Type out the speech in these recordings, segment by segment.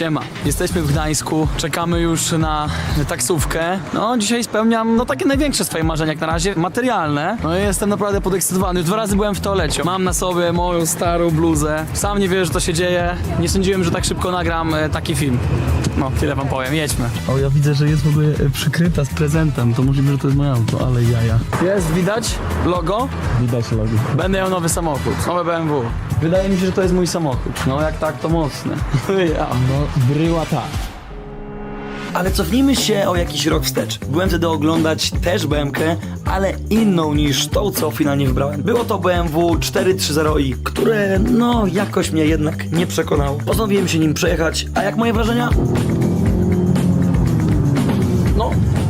Siema, jesteśmy w Gdańsku, czekamy już na taksówkę. No, dzisiaj spełniam, no, takie największe swoje marzenia jak na razie, materialne. No i jestem naprawdę podekscytowany. Już dwa razy byłem w toalecie. Mam na sobie moją starą bluzę. Sam nie wierzę, że to się dzieje. Nie sądziłem, że tak szybko nagram e, taki film. No, tyle wam powiem, jedźmy. O, ja widzę, że jest w ogóle e, przykryta z prezentem. To możliwe, że to jest moje auto, ale jaja. Jest, widać logo? Widać logo. Będę miał nowy samochód, nowe BMW. Wydaje mi się, że to jest mój samochód. No jak tak, to mocne. ja. No, bryła tak. Ale cofnijmy się o jakiś rok wstecz. Byłem wtedy oglądać też BMK, ale inną niż tą, co finalnie wybrałem. Było to BMW 430i, które no jakoś mnie jednak nie przekonało. Postanowiłem się nim przejechać, a jak moje wrażenia?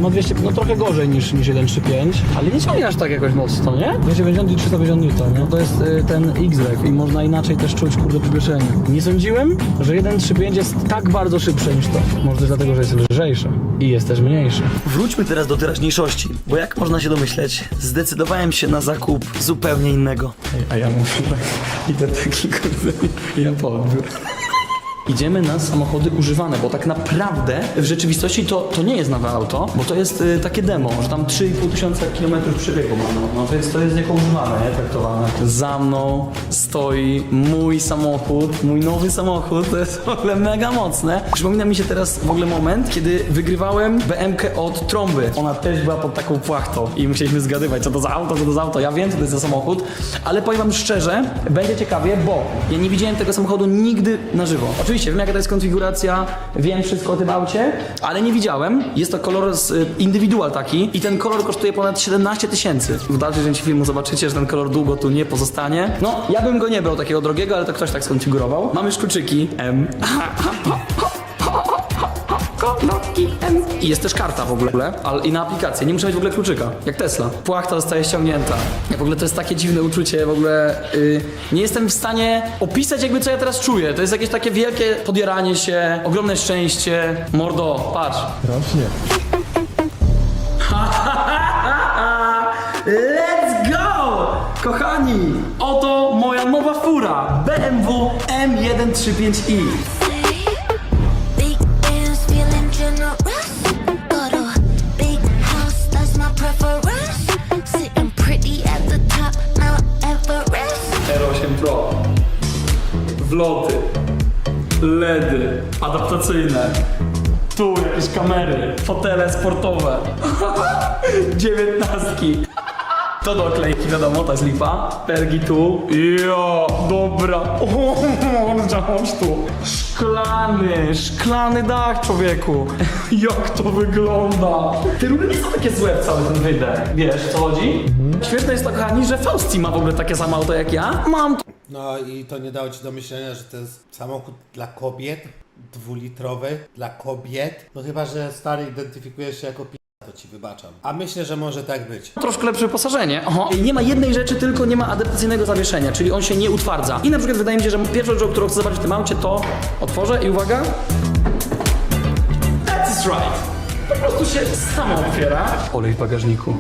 No, no 200, no trochę gorzej niż, niż 135, ale nie ciągnie aż tak jakoś mocno, nie? 290 i 350 N, no to jest y, ten X-Rev i można inaczej też czuć kurde przyspieszenie. Nie sądziłem, że 135 jest tak bardzo szybsze niż to. Może też dlatego, że jest lżejsze i jest też mniejsze. Wróćmy teraz do teraźniejszości, bo jak można się domyśleć, zdecydowałem się na zakup zupełnie innego. A ja mówię tak, idę taki kurde, ja po odbiór. Idziemy na samochody używane, bo tak naprawdę w rzeczywistości to, to nie jest nowe auto, bo to jest y, takie demo, że tam 3,5 tysiąca kilometrów przebiegu no, no więc to jest jako używane, nie, traktowane. Za mną stoi mój samochód, mój nowy samochód, to jest w ogóle mega mocne. Przypomina mi się teraz w ogóle moment, kiedy wygrywałem BMK od trąby. Ona też była pod taką płachtą i musieliśmy zgadywać, co to za auto, co to za auto. Ja wiem, co to jest za samochód, ale powiem wam szczerze, będzie ciekawie, bo ja nie widziałem tego samochodu nigdy na żywo. Oczywiście wiem, jaka to jest konfiguracja, wiem wszystko o tym aucie, ale nie widziałem. Jest to kolor z, y, indywidual taki i ten kolor kosztuje ponad 17 tysięcy. W dalszej części filmu zobaczycie, że ten kolor długo tu nie pozostanie. No, ja bym go nie brał takiego drogiego, ale to ktoś tak skonfigurował. Mamy już kluczyki M. M. I jest też karta w ogóle, ale i na aplikację. Nie muszę mieć w ogóle kluczyka, jak Tesla. Płachta zostaje ściągnięta. W ogóle to jest takie dziwne uczucie, w ogóle y, nie jestem w stanie opisać jakby co ja teraz czuję. To jest jakieś takie wielkie podieranie się, ogromne szczęście. Mordo, patrz. Rośnie. Let's go! Kochani, oto moja nowa fura BMW M135i. Wloty. LEDy. Adaptacyjne. Tu jakieś kamery. Fotele sportowe. Dziewiętnastki. To do oklejki, wiadomo, to jest lipa. Pergi tu. Jo, dobra. O, chodź tu. Szklany, szklany dach, człowieku. Jak to wygląda. Te rury nie są takie złe, cały ten wydech. Wiesz, co chodzi? Świetne jest to, kochani, że Fausti ma w ogóle takie samo auto jak ja. Mam No i to nie dało ci do myślenia, że to jest samochód dla kobiet, dwulitrowy, dla kobiet. No chyba, że stary identyfikujesz się jako p***, to ci wybaczam. A myślę, że może tak być. troszkę lepsze wyposażenie. Oho. Nie ma jednej rzeczy, tylko nie ma adaptacyjnego zawieszenia, czyli on się nie utwardza. I na przykład wydaje mi się, że pierwszą rzeczą, którą chcę zobaczyć w tym aucie, to otworzę i uwaga. That is right. Po prostu się samo otwiera. Olej w bagażniku.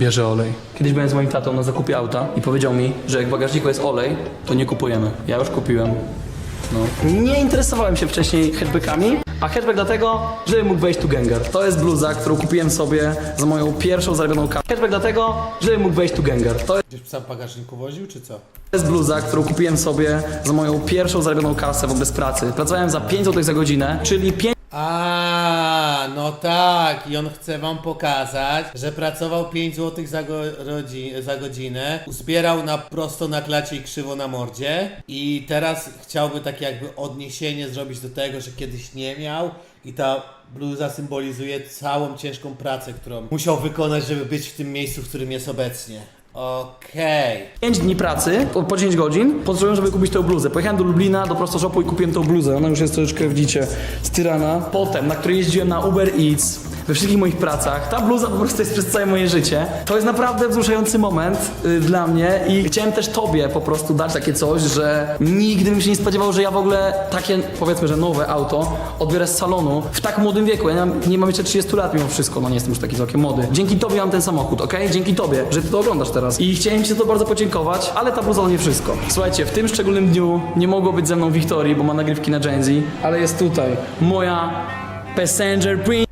Bierze olej. Kiedyś byłem z moim tatą na zakupie auta i powiedział mi, że jak w bagażniku jest olej, to nie kupujemy. Ja już kupiłem. No. Nie interesowałem się wcześniej hatchbackami, a hatchback dlatego, żeby mógł wejść tu Gengar. To jest bluza, którą kupiłem sobie za moją pierwszą zarobioną kasę. Hatchback dlatego, żeby mógł wejść tu Gengar. To Gdzieś psa w bagażniku woził, czy co? jest bluza, którą kupiłem sobie za moją pierwszą zarobioną kasę w ogóle z pracy. Pracowałem za 5 zł za godzinę, czyli 5 A, no tak. I on chce wam pokazać, że pracował 5 zł za, go, rodzi, za godzinę, uzbierał na prosto na klacie i krzywo na mordzie i teraz chciałby takie jakby odniesienie zrobić do tego, że kiedyś nie miał i ta bluza symbolizuje całą ciężką pracę, którą musiał wykonać, żeby być w tym miejscu, w którym jest obecnie. Okej. 5 dni pracy, po, po 10 godzin, potrzebowałem, żeby kupić tę bluzę. Pojechałem do Lublina, do prosto shopu i kupiłem tą bluzę. Ona już jest troszeczkę, widzicie, z tyrana. Potem, na której jeździłem na Uber Eats, we wszystkich moich pracach. Ta bluza po prostu jest przez całe moje życie. To jest naprawdę wzruszający moment y, dla mnie i chciałem też tobie po prostu dać takie coś, że nigdy bym się nie spodziewał, że ja w ogóle takie, powiedzmy, że nowe auto odbiorę z salonu w tak młodym wieku. Ja nie mam, nie mam jeszcze 30 lat mimo wszystko, no nie jestem już taki całkiem młody. Dzięki tobie mam ten samochód, ok? Dzięki tobie, że ty to oglądasz teraz. I chciałem Ci za to bardzo podziękować, ale ta bluza to nie wszystko. Słuchajcie, w tym szczególnym dniu nie mogło być ze mną Wiktorii, bo ma nagrywki na Gen Z, ale jest tutaj moja Passenger Print.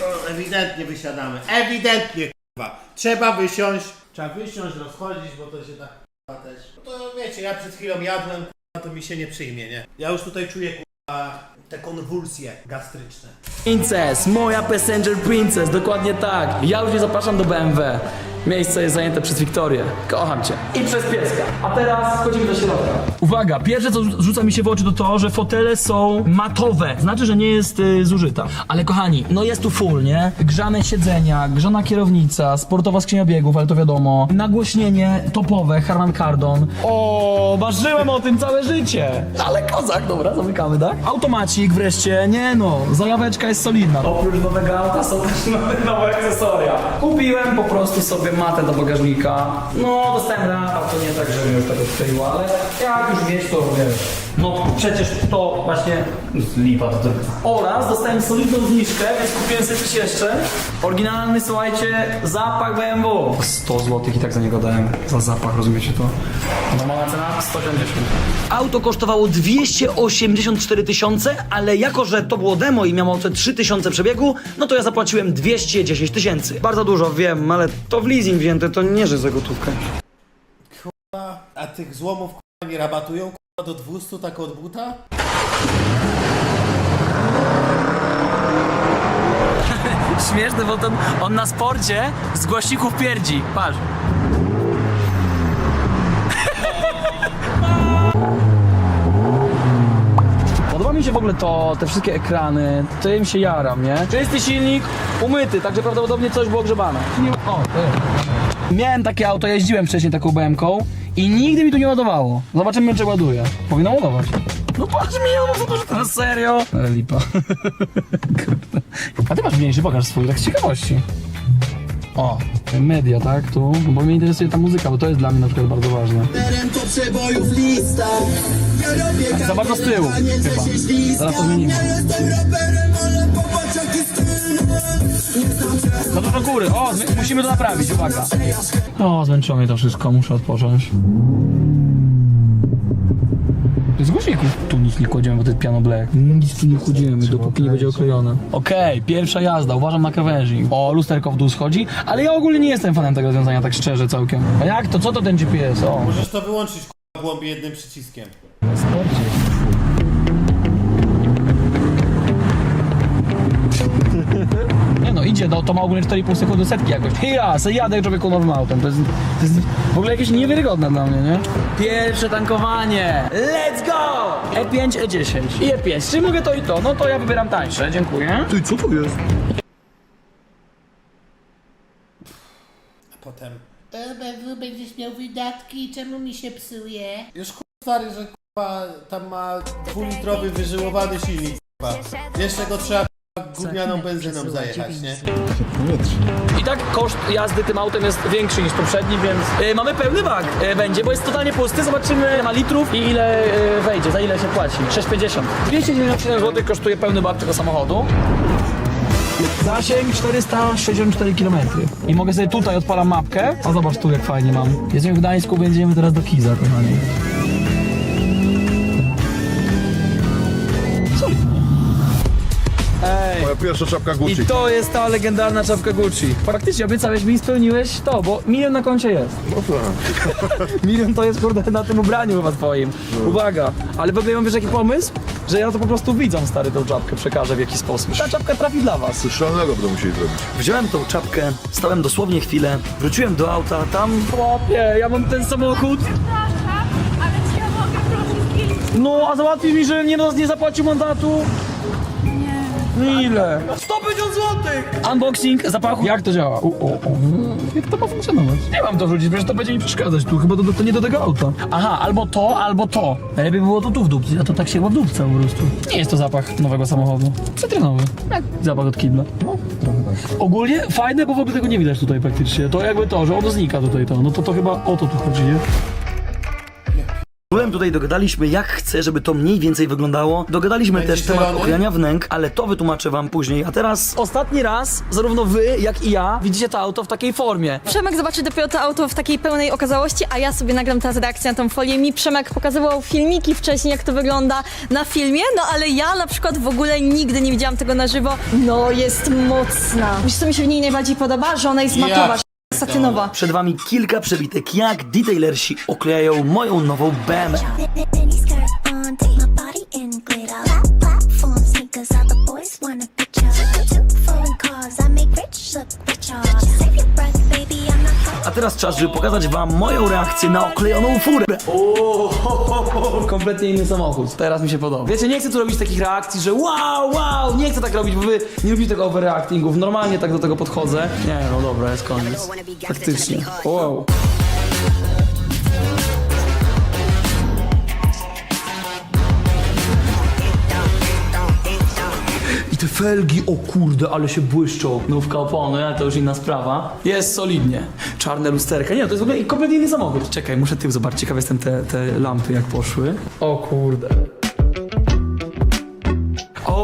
To ewidentnie wysiadamy. Ewidentnie kurwa. Trzeba wysiąść. Trzeba wysiąść, rozchodzić, bo to się tak kurwa też. No to wiecie, ja przed chwilą jadłem, to mi się nie przyjmie, nie? Ja już tutaj czuję kurwa te konwulsje gastryczne. Princess, moja Passenger Princess, dokładnie tak. Ja już nie zapraszam do BMW. Miejsce jest zajęte przez Wiktorię. Kocham cię. I przez pieska. A teraz wchodzimy do środka. Uwaga, pierwsze co rzuca mi się w oczy to to, że fotele są matowe. Znaczy, że nie jest y, zużyta. Ale kochani, no jest tu full, nie? Grzane siedzenia, grzana kierownica, sportowa skrzynia biegów, ale to wiadomo. Nagłośnienie topowe, Harman Kardon. O, marzyłem o tym całe życie. Ale kozak, dobra, zamykamy, tak? Automacik wreszcie, nie no, zajaweczka jest solidna. Oprócz nowego auta są też nowe, nowe akcesoria. Kupiłem po prostu sobie matę do bagażnika. No, dostałem rapa, to nie tak, że już tego skleiło, ale jak już mieć, to wiesz. No przecież to właśnie lipa to tylko. Oraz dostałem solidną zniżkę, więc kupiłem sobie coś jeszcze. Oryginalny, słuchajcie, zapach BMW. 100 zł i tak za niego dałem. Za zapach, rozumiecie to? Normalna cena 180. Auto kosztowało 284 tysiące, ale jako, że to było demo i miało te 3 tysiące przebiegu, no to ja zapłaciłem 210 tysięcy. Bardzo dużo, wiem, ale to w leasing wzięte, to nie, że za gotówkę. A tych złomów kurwa nie rabatują do 200 tak od buta? Śmieszne, bo ten, on na sporcie z głośników pierdzi. Patrz. Podoba mi się w ogóle to, te wszystkie ekrany, to im się jaram, nie? Czysty silnik, umyty, także prawdopodobnie coś było grzebane. O, to jest. Miałem takie auto, jeździłem wcześniej taką BM-ką i nigdy mi tu nie ładowało. Zobaczymy, czy ładuje. Powinno ładować. No patrz mi, no co to, serio? Ale lipa. Kurde. A ty masz mniejszy, pokaż swój, tak z ciekawości. O, media, tak, tu, bo mnie interesuje ta muzyka, bo to jest dla mnie na przykład bardzo ważne. robię Za bardzo z tyłu, chyba. Zaraz to zmienimy. No to do góry, o, musimy to naprawić, uwaga. O, zmęczony to wszystko, muszę odpocząć. Z głośników tu nic nie kładziemy, bo to jest piano black. Nic tu nie kładziemy, dopóki nie będzie oklejone. Okej, pierwsza jazda, uważam na krawężnik. O, lusterko w dół schodzi, ale ja ogólnie nie jestem fanem tego rozwiązania, tak szczerze całkiem. A jak to? Co to ten GPS? O. Możesz to wyłączyć kurwa głąb jednym przyciskiem. Nie no, idzie, no to ma ogólnie 4,5 sekundy setki jakoś. Ja, se jadę człowieku nowym autem. To jest, to jest w ogóle jakieś niewiarygodne dla mnie, nie? Pierwsze tankowanie! Let's go! E E5, E10 i E5. Czy mogę to i to? No to ja wybieram tańsze, dziękuję. Ty, co to jest? A potem E, BMW będziesz miał wydatki, czemu mi się psuje? już kurwa stary, że kurwa tam ma dwulitrowy wyżyłowany silnik kurwa. Jeszcze go trzeba gównianą benzyną zajechać, nie? I tak koszt jazdy tym autem jest większy niż poprzedni, więc y, mamy pełny bak y, będzie, bo jest totalnie pusty. Zobaczymy ile ma litrów i ile y, wejdzie, za ile się płaci. 6,50. 297 zł kosztuje pełny bak tego samochodu. Zasięg 464 km. I mogę sobie tutaj odpalam mapkę. A zobacz tu jak fajnie mam. Jesteśmy w Gdańsku, będziemy teraz do Kiza, kochani. Ej. Moja pierwsza czapka I Gucci. to jest ta legendarna czapka Gucci. Faktycznie obiecałeś mi i spełniłeś to, bo milion na koncie jest. No tak. Milion to jest kurde na tym ubraniu chyba twoim. Uwaga, ale w ogóle mam wiesz jaki pomysł? Że ja to po prostu widzom stary tą czapkę przekażę w jakiś sposób. Ta czapka trafi dla was. Coś szalonego będą musieli zrobić. Wziąłem tą czapkę, stałem dosłownie chwilę, wróciłem do auta, tam Chłopie, ja mam ten samochód. Przepraszam, ale ja mogę prosić? No, a załatwi mi, że nie, no, nie zapłacił mandatu. Nie. Ile? 150 zł! Unboxing zapachu. Jak to działa? U, u, u. Jak to ma funkcjonować? Nie mam to rzucić, przecież to będzie mi przeszkadzać tu. Chyba to, to nie do tego auta. Aha, albo to, albo to. Najlepiej było to tu w dupce, a to tak się w dupce po prostu. Nie jest to zapach nowego samochodu. Cytrynowy. Jak zapach od kidla. No, trochę tak. Ogólnie fajne, bo w ogóle tego nie widać tutaj praktycznie. To jakby to, że ono znika tutaj to. No to to chyba o to tu chodzi, nie? Byłem tutaj, dogadaliśmy jak chcę, żeby to mniej więcej wyglądało. Dogadaliśmy Będzie też temat zielony? wnęk, ale to wytłumaczę wam później. A teraz Ostatni raz, zarówno wy, jak i ja, widzicie to auto w takiej formie. Przemek zobaczy dopiero to auto w takiej pełnej okazałości, a ja sobie nagram teraz reakcję na tą folię. Mi Przemek pokazywał filmiki wcześniej, jak to wygląda na filmie, no ale ja na przykład w ogóle nigdy nie widziałam tego na żywo. No, jest mocna. Wiesz, co mi się w niej najbardziej podoba? Że ona jest Ja matowa, satynowa. przed wami kilka przebitek, jak detailersi oklejają moją nową BMW. Teraz czas, żeby pokazać wam moją reakcję na oklejoną furę. O, kompletnie inny samochód. Teraz mi się podoba. Wiecie, nie chcę tu robić takich reakcji, że wow, wow, nie chcę tak robić, bo wy nie lubicie tego overreactingów. Normalnie tak do tego podchodzę. Nie, no dobra, jest koniec. Faktycznie. Wow. Te felgi, o kurde, ale się błyszczą. Nówka opony, to już inna sprawa. Jest solidnie. Czarne lusterka. Nie, to jest w ogóle kompletnie inny samochód. Czekaj, muszę tył zobaczyć. Ciekaw jestem te, te lampy jak poszły. O kurde.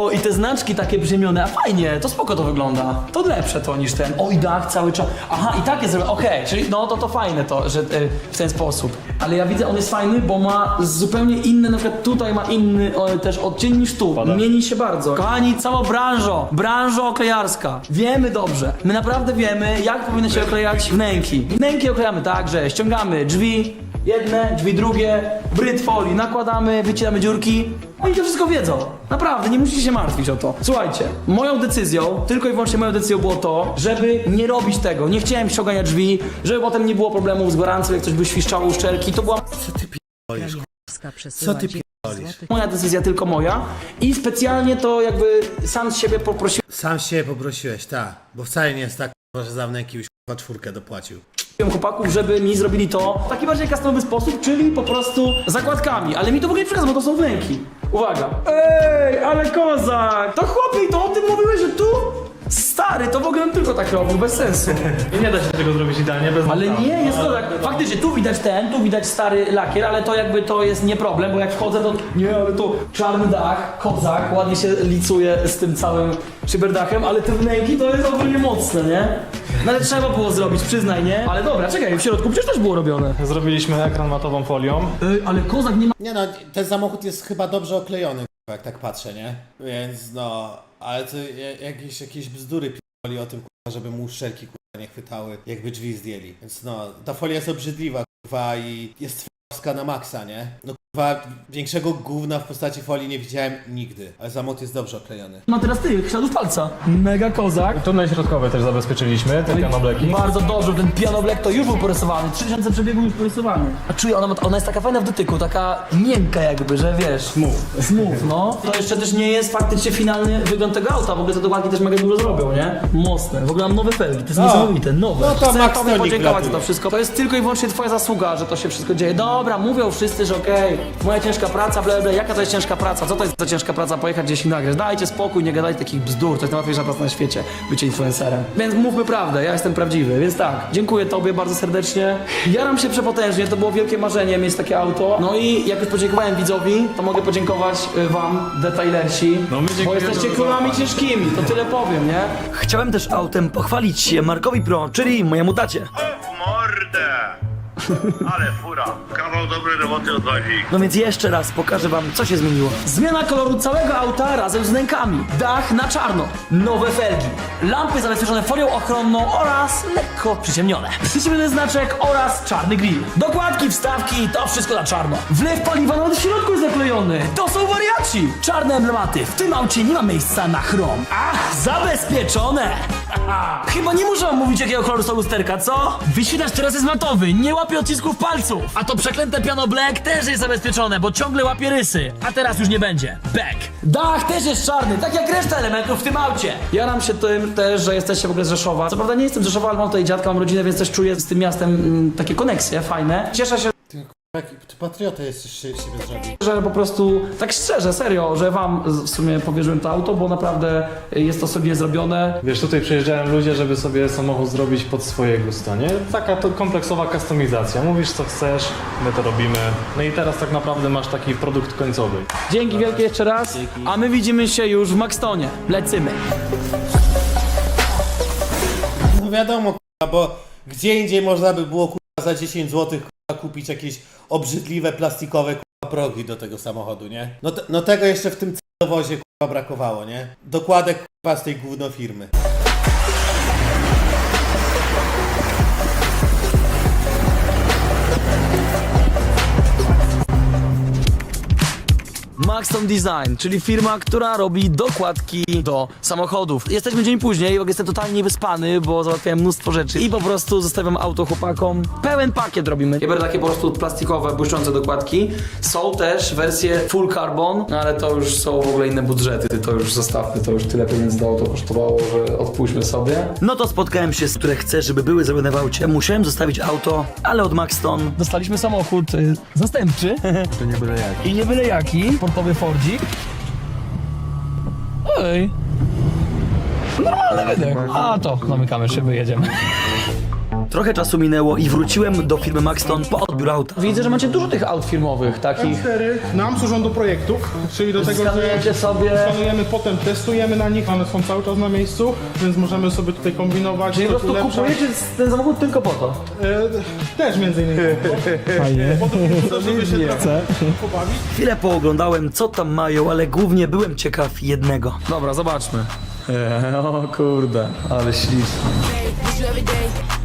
O, i te znaczki takie brzemione, a fajnie, to spoko to wygląda. To lepsze to niż ten. O, i dach cały czas. Aha, i tak jest zrobione. Okej, czyli no to to fajne to, że e, w ten sposób. Ale ja widzę, on jest fajny, bo ma zupełnie inny, na przykład tutaj ma inny o, też odcień niż tu. Mieni się bardzo. Kochani, cała branżo, branżo oklejarska. Wiemy dobrze. My naprawdę wiemy, jak powinny się oklejać wnęki. Wnęki oklejamy tak, że ściągamy drzwi, jedne, drzwi drugie, bryt folii, nakładamy, wycinamy dziurki. Oni to wszystko wiedzą. Naprawdę, nie musicie się martwić o to. Słuchajcie, moją decyzją, tylko i wyłącznie moją decyzją było to, żeby nie robić tego. Nie chciałem ściągania drzwi, żeby potem nie było problemów z gwarancją, jak coś by świszczało uszczelki. To była Co ty p***olisz? moja decyzja, tylko moja. I specjalnie to jakby sam z siebie poprosiłem Sam się poprosiłeś, tak. Bo wcale nie jest tak, k***a, że za wnęki już k***a czwórkę dopłacił. Chłopaków, żeby mi zrobili to w taki bardziej customowy sposób, czyli po prostu zakładkami. Ale mi to w ogóle nie przeszkadza, bo to są wnęki. Uwaga. Ej, ale kozak! To chłopie, to o tym mówiłeś, że tu? Stary, to w ogóle bym tylko tak robił, bez sensu. Nie da się tego zrobić idealnie bez Ale nie, jest to tak. Faktycznie, tu widać ten, tu widać stary lakier, ale to jakby to jest nie problem, bo jak wchodzę, to nie, ale to czarny dach, kozak, ładnie się licuje z tym całym szyberdachem, ale te wnęki to jest ogólnie mocne, nie? No ale trzeba było zrobić, przyznaj, nie? Ale dobra, czekaj, w środku przecież też było robione. Zrobiliśmy ekran matową folią. Ej, ale kozak nie ma... Nie no, ten samochód jest chyba dobrze oklejony, jak tak patrzę, nie? Więc no, ale to ja- jakieś, jakieś bzdury o tym, żeby mu uszczelki k***a, nie chwytały, jakby drzwi zdjęli. Więc no, ta folia jest obrzydliwa, k***a, i jest na maksa, nie? No k***a, większego gówna w postaci folii nie widziałem nigdy, ale samochód jest dobrze oklejony. Ma teraz ty, śladów palca. Mega kozak. Tunel środkowy też zabezpieczyliśmy, te pianobleki. Bardzo dobrze, ten piano black to już był porysowany, 3000 przebiegów już porysowany. A czuję, ona, ma- ona jest taka fajna w dotyku, taka miękka jakby, że wiesz. Smooth. Smooth, no. To jeszcze też nie jest faktycznie finalny wygląd tego auta, w ogóle te dokładki też mega dużo zrobią, nie? Mocne. W ogóle mam nowe felgi, to jest niesamowite, nowe. no to Chcę Max tobie Tonik podziękować za to wszystko. To jest tylko i wyłącznie twoja zasługa, że to się wszystko dzieje. Dobra, mówią wszyscy, że okej, moja ciężka praca, ble, ble, jaka to jest ciężka praca? Co to jest za ciężka praca? Pojechać gdzieś i nagrać. Dajcie spokój, nie gadajcie takich bzdur, to jest najłatwiejsza praca na świecie, bycie influencerem. Więc mówmy prawdę, ja jestem prawdziwy, więc tak, dziękuję tobie bardzo serdecznie. Jaram się przepotężnie, to było wielkie marzenie mieć takie auto. No i jak już podziękowałem widzowi, to mogę podziękować y, wam, detailersi, No my bo dziękujemy jesteście za królami zaufanie. ciężkimi, to tyle powiem, nie? Chciałem też autem pochwalić się Markowi Pro, czyli mojemu tacie. mordę! Ale fura. Kawał dobrej roboty odwagi. No więc jeszcze raz pokażę wam, co się zmieniło. Zmiana koloru całego auta razem z wnękami. Dach na czarno. Nowe felgi. Lampy zabezpieczone folią ochronną oraz lekko przyciemnione. Przyciemniony znaczek oraz czarny grill. Dokładki, wstawki, to wszystko na czarno. Wlew paliwa nawet w środku jest zaklejony. To są wariaci. Czarne emblematy. W tym aucie nie ma miejsca na chrom. Ach, zabezpieczone. Chyba nie muszę wam mówić, jakiego koloru są lusterka, co? Wyświetlacz teraz jest matowy, nie łapie odcisków palców. A to przeklęte piano black też jest zabezpieczone, bo ciągle łapie rysy. A teraz już nie będzie. Back. Dach też jest czarny, tak jak reszta elementów w tym aucie. Jaram się tym też, że jesteście w ogóle z Rzeszowa. Co prawda nie jestem z Rzeszowa, ale mam tutaj dziadka, mam rodzinę, więc też czuję z tym miastem mm, takie koneksje fajne. Cieszę się, Jaki ty patriota jesteś z siebie zrobił. Że po prostu, tak szczerze, serio, że wam z- w sumie powierzyłem to auto, bo naprawdę jest to solidnie zrobione. Wiesz, tutaj przyjeżdżają ludzie, żeby sobie samochód zrobić pod swoje gusto, nie? Taka to kompleksowa kustomizacja. Mówisz co chcesz, my to robimy. No i teraz tak naprawdę masz taki produkt końcowy. Dzięki wielkie jeszcze raz, a my widzimy się już w Maxtonie. Lecymy. No wiadomo, kurwa, bo gdzie indziej można by było kurwa, za 10 zł kupić jakieś obrzydliwe plastikowe kurwa, progi do tego samochodu, nie? No, no tego jeszcze w tym celowozie kurwa brakowało, nie? Dokładek kurwa z tej gówno firmy. Maxton Design, czyli firma, która robi dokładki do samochodów. Jesteśmy dzień później, bo jestem totalnie wyspany, bo załatwiałem mnóstwo rzeczy i po prostu zostawiam auto chłopakom. Pełen pakiet robimy. Ja biorę takie po prostu plastikowe, błyszczące dokładki. Są też wersje full carbon, no ale to już są w ogóle inne budżety. To już zostawmy, to już tyle pieniędzy to auto kosztowało, że odpuśćmy sobie. No to spotkałem się z które chcę, żeby były zrobione w aucie. Musiałem zostawić auto, ale od Maxton. Dostaliśmy samochód y, zastępczy. To nie byle jak. I nie byle jaki, sportowy Fordzik. Ej. Normalny wydech. A to, zamykamy szyby, jedziemy. Trochę czasu minęło i wróciłem do firmy Maxton po odbiór auta. Widzę, że macie dużo tych aut firmowych, takich. Cztery nam służą do projektów, czyli do tego, Skanujecie że sobie. planujemy, potem testujemy na nich, one są cały czas na miejscu, więc możemy sobie tutaj kombinować, Czyli po coś prostu ulepszać. kupujecie ten samochód tylko po to. E, też między innymi. Fajnie. Po to, żeby się trochę pobawić. Chwilę pooglądałem, co tam mają, ale głównie byłem ciekaw jednego. Dobra, zobaczmy. o kurde, ale you every day.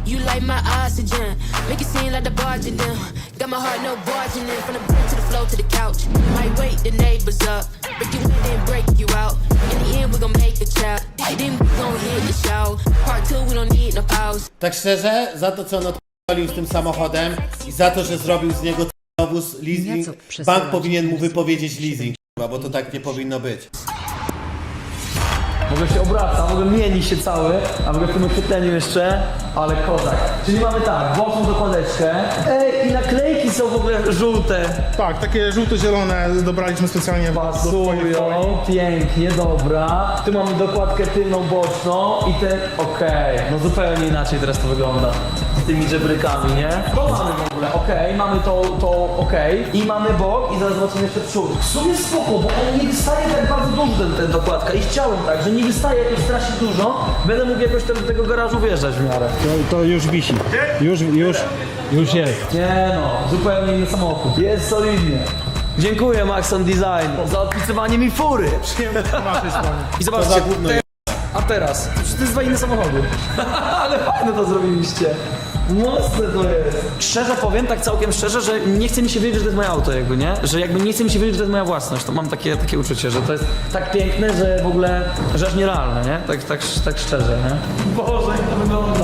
You light my oxygen. Make it seem like the barging down. Got my heart, no barging in. From the bed to the floor to the couch. Might wake the neighbors up. Break you in, then break you out. In the end, we gon' make a child. Then we gon' hit the show. Part two, we don't need no pause. Tak szczerze, za to co on odpalił z tym samochodem i za to, że zrobił z niego dowóz leasing, bank powinien mu wypowiedzieć leasing, bo to tak nie powinno być. W ogóle się obraca, w ogóle mieni się cały, a w ogóle w tym oświetleniu jeszcze, ale kozak. Czyli mamy tak, boczną dokładeczkę. Ej, i naklejki są w ogóle żółte. Tak, takie żółto-zielone dobraliśmy specjalnie do twojej folii. Pasują, pięknie, dobra. Tu mamy dokładkę tylną, boczną i ten, okej, no zupełnie inaczej teraz to wygląda. Z tymi żebrykami, nie? To mamy w ogóle, okej, mamy to, to okej. I mamy bok i zaraz zobaczymy jeszcze przód. W sumie spoko, bo on nie wystaje tak bardzo dużo ten, ten dokładka i chciałem tak, że nie wystaje jakoś strasznie dużo. Będę mógł jakoś do tego garażu wjeżdżać w miarę. To już wisi. Już, już, już jest. Nie no, zupełnie inny samochód. Jest solidnie. Dziękuję Maxon Design za odpisywanie mi fury. I To zobaczcie, te, a teraz, to jest dwa inne samochody. Ale fajne to zrobiliście. Mocne to jest. Szczerze powiem, tak całkiem szczerze, że nie chce mi się wiedzieć, że to jest moje auto jakby, nie? Że jakby nie chce mi się wiedzieć, że to jest moja własność. To mam takie, takie uczucie, że to jest tak piękne, że w ogóle, że aż nierealne, nie? Tak, tak, tak szczerze, nie? Boże, jak to wygląda.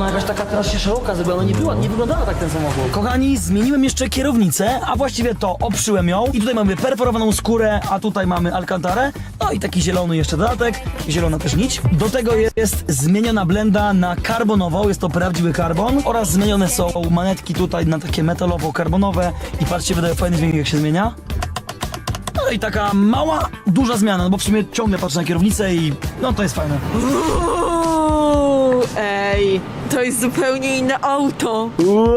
Ona jakaś taka się szeroka zrobiła, no nie była, nie wyglądała tak ten samochód. Kochani, zmieniłem jeszcze kierownicę, a właściwie to obszyłem ją. I tutaj mamy perforowaną skórę, a tutaj mamy alcantarę. No i taki zielony jeszcze dodatek, zielona też nić. Do tego jest, zmieniona blenda na karbonową, jest to prawdziwy karbon. Oraz zmienione są manetki tutaj na takie metalowo-karbonowe. I patrzcie, wydaje fajny dźwięk jak się zmienia. No i taka mała, duża zmiana, no bo w sumie ciągle patrzę na kierownicę i no to jest fajne. Ej, to jest zupełnie inne auto. Wow,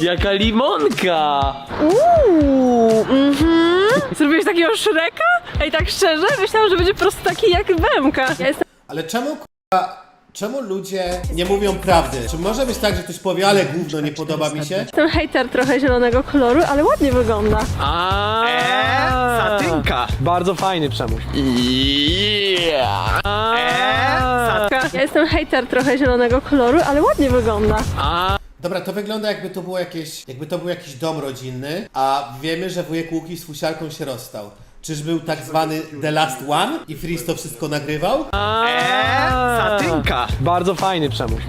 jaka limonka. Uuu, mhm. Zrobiłeś takiego Shreka? Ej, tak szczerze? Myślałam, że będzie po prostu taki jak BMK. Ja jestem Ale czemu kurwa, czemu ludzie nie mówią prawdy? Czy może być tak, że ktoś powie, ale gówno nie podoba mi się? Jestem hater trochę zielonego koloru, ale ładnie wygląda. Eee, satynka. Bardzo fajny przemuś. Yeah. Eee, Ja jestem hater trochę zielonego koloru, ale ładnie wygląda. Dobra, to wygląda jakby to było jakieś, jakby to był jakiś dom rodzinny, a wiemy, że wujek Łuki z fusiarką się rozstał. Czyż był tak zwany The Last One i Freeze to wszystko nagrywał? eee, satynka. Bardzo fajny przemuś.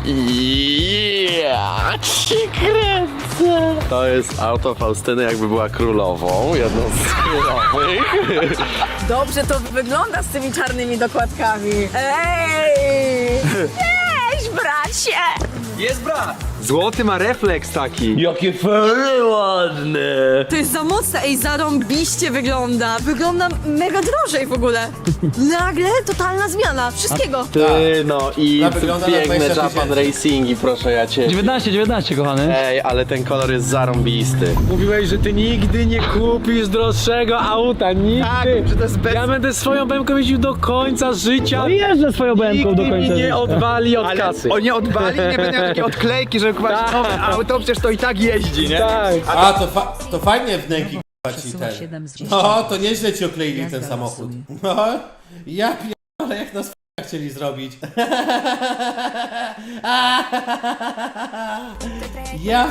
Ja ci kręcę. To jest auto Faustyny jakby była królową, jedną z królowych. Dobrze to wygląda z tymi czarnymi dokładkami. Ej! Cześć, bracie! Jest brat. Złoty ma refleks taki. Jakie fele ładne. To jest za mocne, ej, zarąbiście wygląda. Wygląda mega drożej w ogóle. Nagle totalna zmiana wszystkiego. Ty, no i Ta wygląda na piękne 20 Japan. Racingi, proszę ja cię. 19, 19 kochany. Ej, ale ten kolor jest zarąbisty. Mówiłeś, że ty nigdy nie kupisz droższego auta, nigdy. Tak, że to jest bez... Ja będę swoją bębką jeździł do końca życia. No i jeżdżę swoją bęką do Nigdy końca. mi nie życia. odwali od kasy. O nie odbali, nie będę miał takie odklejki, żeby kupować nowe auto, przecież to i tak jeździ, nie? Tak. A, to, fa to fajnie wnęki k***a, ci ten. No, to nieźle ci okleili ten samochód. No, ja pierdolę, jak nas f- chcieli zrobić. Ja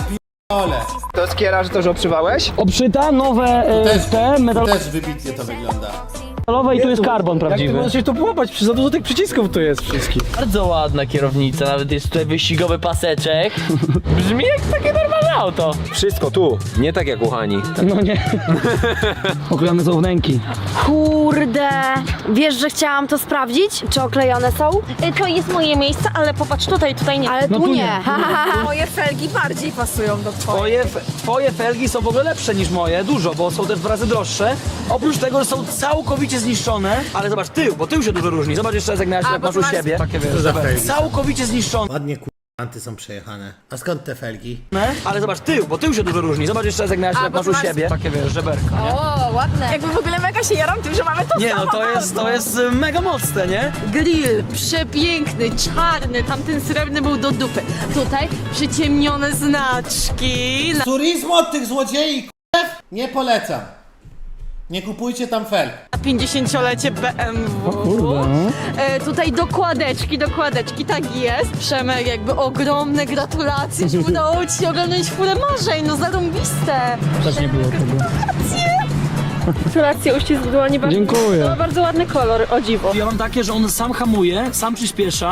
pierdolę. To skiera, że to, że obszywałeś? Obszyta, nowe e, Też, te metalowe też wybitnie to wygląda. I tu jest karbon Jak ty prawdziwy. możesz to połapać? Przy za dużo tych przycisków tu jest wszystkich. Bardzo ładna kierownica, nawet jest tutaj wyścigowy paseczek. Brzmi jak takie normalne auto. Wszystko tu, nie tak jak u Hani. No nie. Oklejone są wnęki. Kurde, wiesz, że chciałam to sprawdzić, czy oklejone są? Y, To jest moje miejsce, ale popatrz tutaj, tutaj nie. Ale No tu nie. Moje felgi bardziej pasują do twoich. Twoje, twoje felgi są w ogóle lepsze niż moje, dużo, bo są też dwa razy droższe. Oprócz tego, że są całkowicie zniszczone, ale zobacz tył, bo tył się dużo różni. Zobacz jeszcze jak miałeś, jak masz u siebie. Takie wiesz, całkowicie zniszczone, Ładnie k***anty są przejechane. A skąd te felgi? ale zobacz tył, bo tył się dużo różni. Zobacz jeszcze jak miałeś, jak masz u siebie. Takie wiesz, żeberka. nie? O, ładne. Jakby w ogóle mega się jaram tym, że mamy to Nie no, to jest, to jest y, mega mocne, nie? Grill, przepiękny, czarny, tamten srebrny był do dupy. Tutaj przyciemnione znaczki. Na Turizmu od tych złodziei, k***ew, nie polecam. Nie kupujcie tam felg. 50-lecie BMW. E, tutaj dokładeczki, dokładeczki, tak jest. Przemek, jakby ogromne gratulacje, że udało ci się oglądać furę marzeń, no zarąbiste. Też nie było tego. Gratulacje, uścisk w dłoni, bardzo, Dziękuję. to bardzo ładny kolor, o dziwo. Ja mam takie, że on sam hamuje, sam przyspiesza,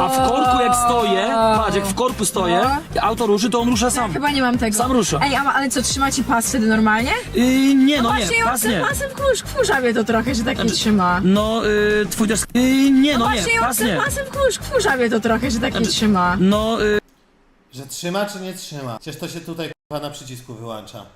a w korku jak stoję, patrz, jak w korku stoję, auto ruszy, to on rusza sam. Chyba nie mam tego. Sam rusza. Ej, a, ale co, trzymacie pas wtedy normalnie? Yy, nie, no, Właśnie nie, ją pas tym nie. pasem wkurz, wkurza mnie to trochę, że tak nie trzyma. No, yy, twój też... Yy, nie, no Właśnie nie, ją pas tym nie. pasem wkurz, wkurza mnie to trochę, że tak nie trzyma. No, yy, Że trzyma czy nie trzyma? Przecież to się tutaj k***a na przycisku wyłącza.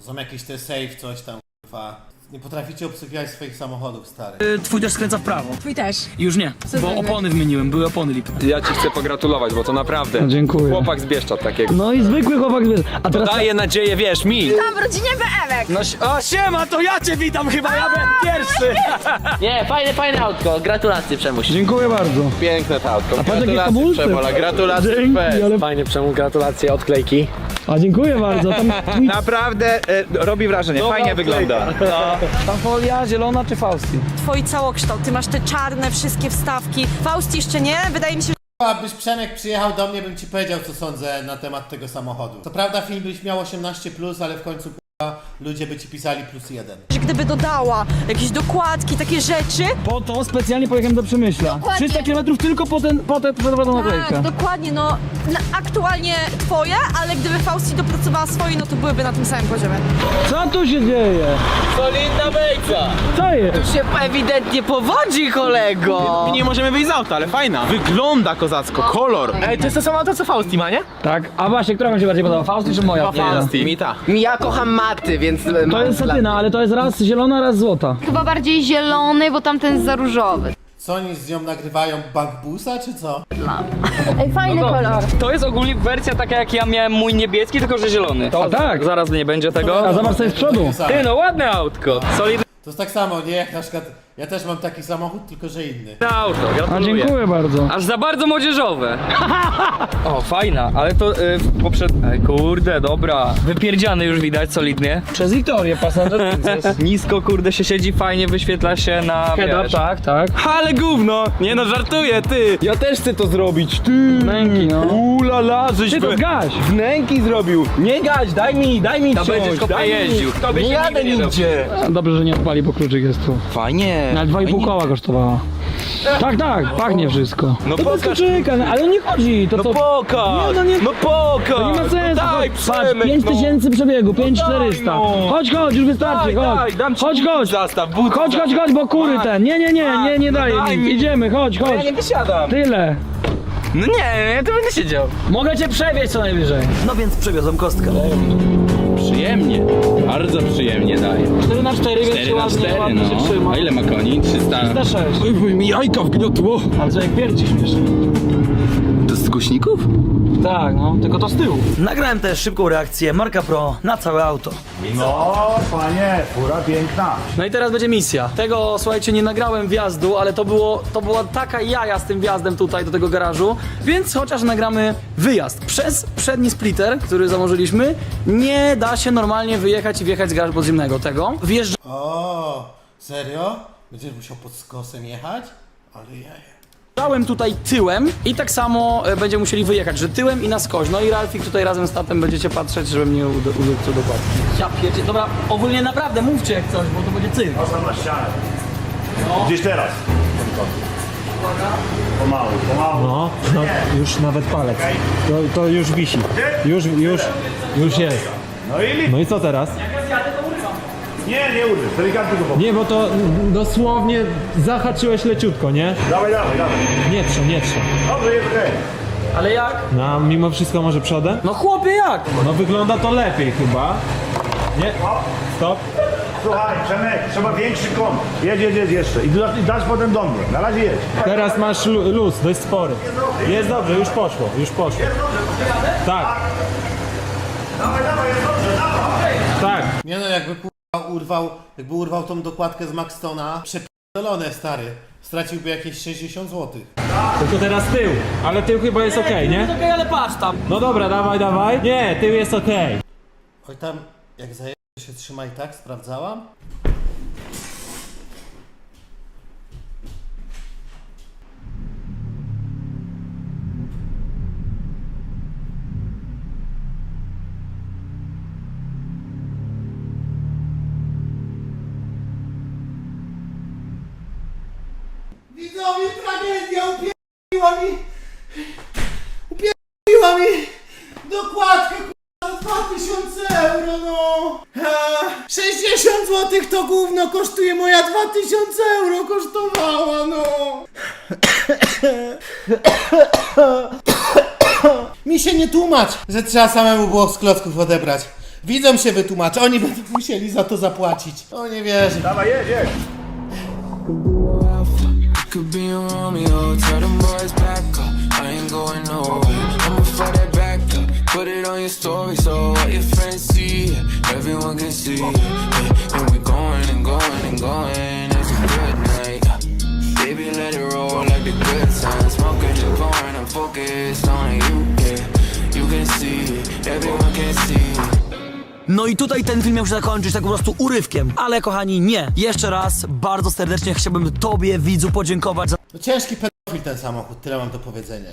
Są jakieś te save, coś tam k***a. Nie potraficie obsługiwać swoich samochodów, stary. yy, twój też skręca w prawo. Twój też. Już nie, bo opony wymieniłem, były opony lipne. Ja ci chcę pogratulować, bo to naprawdę. Dziękuję. Chłopak z Bieszczad takiego. No i zwykły chłopak, wiesz. A teraz Daje nadzieję, wiesz, mi. Tam w rodzinie BMek. No, si- o, siema, to ja cię witam chyba, ja będę pierwszy. Nie, fajne, fajne autko, gratulacje Przemuś. dziękuję bardzo. Piękne to autko. patrz, jakie Gratulacje hamulce. Przemola, gratulacje Dzięki, Fest. ale... Fajnie, Przemu, gratulacje, odklejki. A dziękuję bardzo. Tam, Naprawdę e, robi wrażenie, fajnie wygląda. tam folia zielona czy Fausti? Twój całokształt, ty masz te czarne wszystkie wstawki. Faust jeszcze nie, wydaje mi się, Abyś Przemek przyjechał do mnie, bym ci powiedział, co sądzę na temat tego samochodu. Co prawda film byś miał 18+, ale w końcu k***a, ludzie by ci pisali plus jeden. że gdyby dodała jakieś dokładki, takie rzeczy, Po to specjalnie pojechałem do Przemyśla. Dokładnie. 300 km tylko po ten, po tę przedowaną naklejkę. Tak, dokładnie, no na, aktualnie twoje, ale gdyby Fausti dopracowała swoje, no to byłyby na tym samym poziomie. Co tu się dzieje? Solidna bejca. Co jest? się ewidentnie powodzi, kolego. Nie możemy wyjść z auta, ale fajna. Wygląda kozacko, kolor. Ej, to jest to samo auto, co Fausti ma, nie? Tak. A właśnie, która wam się bardziej podoba? Fausti czy moja? Mi ta. Ja kocham maty, więc... To jest satyna, ale to jest raz zielona, raz złota. Chyba bardziej zielony, bo tamten jest za różowy. Co oni z nią nagrywają? Bankbusa czy co? Ej, fajny kolor. To jest ogólnie wersja taka jak ja miałem mój niebieski, tylko że zielony. A tak. Zaraz nie będzie tego. A zobacz sobie z przodu. Ty no, ładne autko. Solidne To jest tak samo, nie? Jak na przykład ja też mam taki samochód, tylko że inny. auto, A gratuluję. dziękuję bardzo. Aż za bardzo młodzieżowe. O, fajna, ale to y, poprzed... Ej, kurde, dobra. Wypierdziany już widać solidnie. Przez Passenger Princess. Nisko, kurde, się siedzi, fajnie wyświetla się na, Head wiesz... tak, tak. Ale gówno! Nie no, żartuję, ty! Ja też chcę to zrobić, ty! Męki, no. Ulala, żeś Ty to we- zgaś. wnęki zrobił! Nie gaś, daj mi, daj mi To będziesz kopie jeździł. Tobie nie jadę nigdzie. Dobrze, że nie odpali, bo kluczyk jest tu. Fajnie. Na 2,5 koła kosztowała. Tak, tak, pachnie wszystko. No to pokaż. kluczyka, no, ale nie chodzi, to No co? pokaż! Nie, no nie- No pokaż! To nie ma sensu. No daj, Patrz, Przemek, 5 no. tysięcy przebiegu, 5400. daj, no. Chodź, chodź, już wystarczy, Daj, chodź. daj, dam ci chodź, but chodź. zastaw, but Chodź, chodź, zastaw. chodź, bo kury Daj. ten. Nie, nie, nie, nie, nie No daję daj nic. mi. Idziemy, chodź, No chodź. Ja nie wysiadam. Tyle. No nie, ja tu będę siedział. Mogę cię przewieźć co najwyżej. No więc przewiozłem kostkę. Przyjemnie, bardzo przyjemnie daje. 4 na 4 więc 4 się na ładnie, 4, ładnie się no. trzyma. A ile ma koni? 300? 306. Oj, mi jajka wgniotło. Ale co jak pierdzisz wiesz? Głośników? Tak, no, tylko to z tyłu. Nagrałem też szybką reakcję Marka Pro na całe auto. No, panie, fura piękna. No i teraz będzie misja. Tego, słuchajcie, nie nagrałem wjazdu, ale to było, to była taka jaja z tym wjazdem tutaj do tego garażu, więc chociaż nagramy wyjazd. Przez przedni splitter, który założyliśmy, nie da się normalnie wyjechać i wjechać z garażu podziemnego tego. Wjeżdżamy O, serio? Będziesz musiał pod skosem jechać? Ale jaja. Tutaj tyłem i tak samo e, będziemy musieli wyjechać, że tyłem i na skoś. No i Ralfik tutaj razem z tatem będziecie patrzeć, żeby mnie użyć co dokładnie. Ja pierdzie, dobra, ogólnie naprawdę mówcie jak coś, bo to będzie cyrk. Proszę na ścianę. Gdzieś teraz. Pomału, pomału. No, no już nawet palec. To, to już wisi. Już, już, już jest. No i lip. No i co teraz? Nie, nie uderz, delikatnie go Nie, bo to dosłownie zahaczyłeś leciutko, nie? Dawaj, dawaj, dawaj. Nie trze, nie trze. Dobrze, jest okej. Ale jak? No, mimo wszystko może przodem? No chłopie jak? No wygląda to lepiej chyba. Nie? Stop. Słuchaj, Przemek, trzeba większy kąt. Jedź, jedź, jedź jeszcze. I dasz, i dasz potem do mnie. Na razie jedź. Teraz masz lu- luz, dość spory. Jest dobrze, już poszło, już poszło. Tak, Dawaj, dawaj, jest dobrze, dawaj. tak. Nie no, jakby urwał, jakby urwał tą dokładkę z Maxtona, przepierdolone stary. Straciłby jakieś 60 zł. Tylko teraz tył. Ale tył chyba jest okej, Jest nie? okej, ale patrz tam. No dobra, dawaj, dawaj. Nie, tył jest okej. Oj tam, jak zaje się trzyma i tak, sprawdzałam. Widzowie, tragedia upierdoliła mi... Upierdoliła mi dokładkę, kurwa, 2000 euro, no! A, 60 zł to gówno kosztuje, moja 2000 euro kosztowała, no! Mi się nie tłumacz, że trzeba samemu było z klocków odebrać. Widzą się wytłumaczyć, oni będą musieli za to zapłacić. O nie wierzę. Dawaj, jedź, jedź. Could be a Romeo, tell them boys back up. I ain't going nowhere. I'ma fight that back up. Put it on your story so all your friends see it. Everyone can see it. And we going and going and going. It's a good night. Baby, let it roll like the good times. Smoking and pouring, I'm focused on you. Yeah, you can see it. Everyone can see it. No i tutaj ten film miał się zakończyć tak po prostu urywkiem. Ale kochani, nie. Jeszcze raz bardzo serdecznie chciałbym Tobie, widzu, podziękować za No ciężki pedofil ten samochód, tyle mam do powiedzenia.